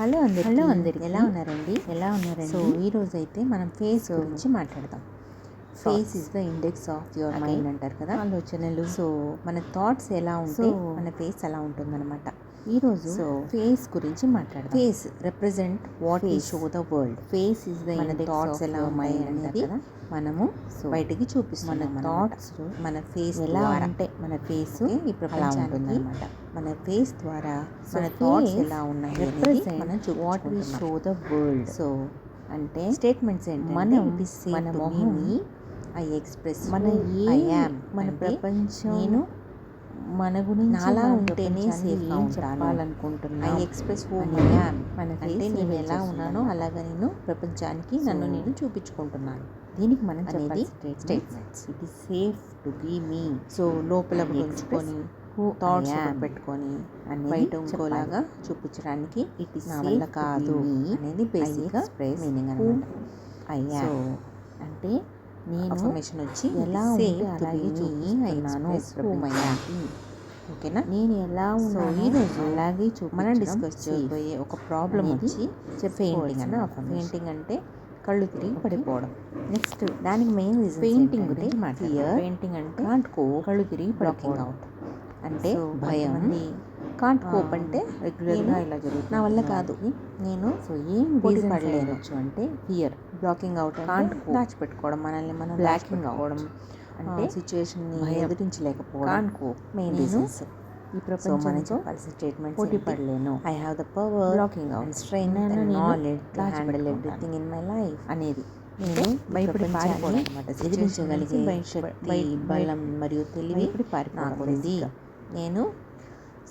Hello అందరికి. Hello అందరికీ. ఎలా ఉన్నారండి? ఎలా ఉన్నారండి? సో ఈ రోజు అయితే మనం ఫేస్ గురించి మాట్లాడదాం. Face is the index of your. Mind అంటారు కదా? ఆలోచనలు. సో మన థాట్స్ ఎలా ఉంటే మన ఫేస్ అలా ఉంటుందన్నమాట. ఈరోజు ఫేస్ గురించి మాట్లాడదాం face represent what we. Show the world face is the మన థాట్స్ ఎలా ఉన్నాయి అనేది మనము బయటికి చూపిస్తున్నాం మన థాట్స్ మన ఫేస్ ఎలా ద్వారా ఉంటే మన ఫేస్ ఈ ప్రపంచానికి. మన ఫేస్ ద్వారా మన థాట్స్ ఎలా ఉన్నాయి మనం we చూపించుకుంటున్నాం show the world. సో అంటే స్టేట్మెంట్స్ ఏంటంటే మనం మన మొహం I express మన ఏ మన అంటే ప్రపంచం నేను మన గురించి నాలా ఉంటేనే ప్రపంచానికి safe గా ఏం ఉంటాను. ఐ చెప్పాలనుకుంటున్నాం ఎక్స్ప్రెస్ హూ మన అంటే నేను ఎలా ఉన్నానో. అలాగా నేను ప్రపంచానికి నన్ను నేను చూపించుకుంటున్నాను దీనికి మనం చెప్పాల్సిన statements it is safe to be me so లోపల ఉంచుకొని థాట్స్ పెట్టుకొని బయట. ఇంకోలాగా చూపించడానికి It is నా వల్ల కాదు. అనేది బేసిక్గా మీనింగ్ అనమాట am. అంటే నేను అఫర్మేషన్ వచ్చి ఎలా "It is ఉంటే safe to అలాగే చూపిస్తున్నాను express who I am." ప్రపంచానికి. ఓకేనా నేను ఎలా సో ఉన్నానో ఈరోజు అలాగే మనం డిస్కస్. చేయబోయే ఒక ప్రాబ్లం వచ్చి పెయింటింగ్ affirmation. పెయింటింగ్ అంటే కళ్ళు తిరిగి. పడిపోవడం నెక్స్ట్ దానికి మెయిన్ రీజన్ పెయింటింగ్ గురించి పెయింటింగ్ అంటే can't cope, కళ్ళు తిరిగి పడిపోవడం out. అంటే భయం కాంట్ కోప్ అంటే రెగ్యులర్గా ఇలా జరుగుతుంది నా వల్ల. కాదు నేను సో ఏం పోటీ reasons పడలేను. అంటే ఫియర్ బ్లాకింగ్ అవుట్ కాంట్. దాచిపెట్టుకోవడం మనల్ని మనం Blacking out. అంటే అంటే సిచ్యువేషన్ని భయం. ఎదిరించలేకపోవడం కాంట్ కోప్ మెయిన్ రీజన్స్ ఈ ప్రపంచంతో పోటీ పడలేను. I have the power knowledge handle దాచిపెట్టుకుంటాను. Everything in my life అనేది. నేను భయపడి పారిపోవడం ఎదిరించగలిగే శక్తి బలం మరియు తెలివి basically. నేను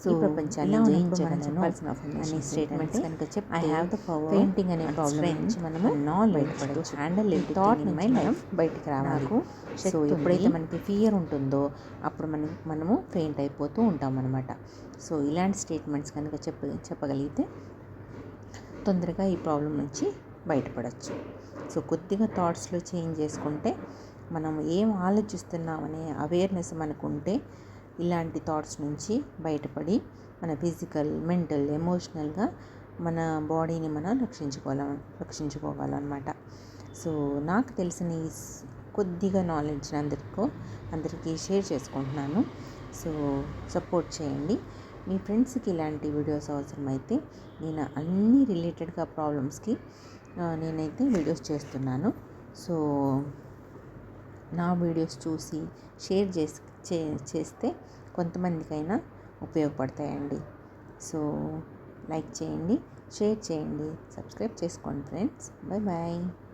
సో ప్రపంచాన్ని జయించగలను అనే ఏంటంటే, కనుక చెప్తే I have the power painting అనే ప్రాబ్లం నుంచి మనము knowledge బయటపడవచ్చు handle thought in my life బయటికి రావాలి. సో ఎప్పుడైతే. మనకి ఫియర్ ఉంటుందో అప్పుడు మనం మనము ఫెయింట్ అయిపోతూ ఉంటాం అనమాట సో ఇలాంటి స్టేట్మెంట్స్ కనుక చెప్ప చెప్పగలిగితే తొందరగా ఈ ప్రాబ్లం నుంచి బయటపడవచ్చు సో కొద్దిగా థాట్స్లో చేంజ్ చేసుకుంటే మనం ఏం ఆలోచిస్తున్నామనే అవేర్నెస్ మనకుంటే ఇలాంటి థాట్స్ నుంచి బయటపడి మన ఫిజికల్ మెంటల్ ఎమోషనల్గా మన బాడీని మనం రక్షించుకోవాల రక్షించుకోవాలన్నమాట. సో నాకు తెలిసిన ఈ కొద్దిగా నాలెడ్జ్ అందరికీ అందరికీ షేర్ చేసుకుంటున్నాను. సో సపోర్ట్ చేయండి. మీ ఫ్రెండ్స్కి ఇలాంటి వీడియోస్ అవసరమైతే నేను అన్ని రిలేటెడ్గా ప్రాబ్లమ్స్కి నేనైతే వీడియోస్ చేస్తున్నాను. సో నా వీడియోస్ చూసి షేర్ చేసి చే- చేస్తే కొంతమందికైనా ఉపయోగపడతాయండి. సో లైక్ చేయండి షేర్ చేయండి సబ్స్క్రైబ్ చేసుకోండి ఫ్రెండ్స్. Bye bye.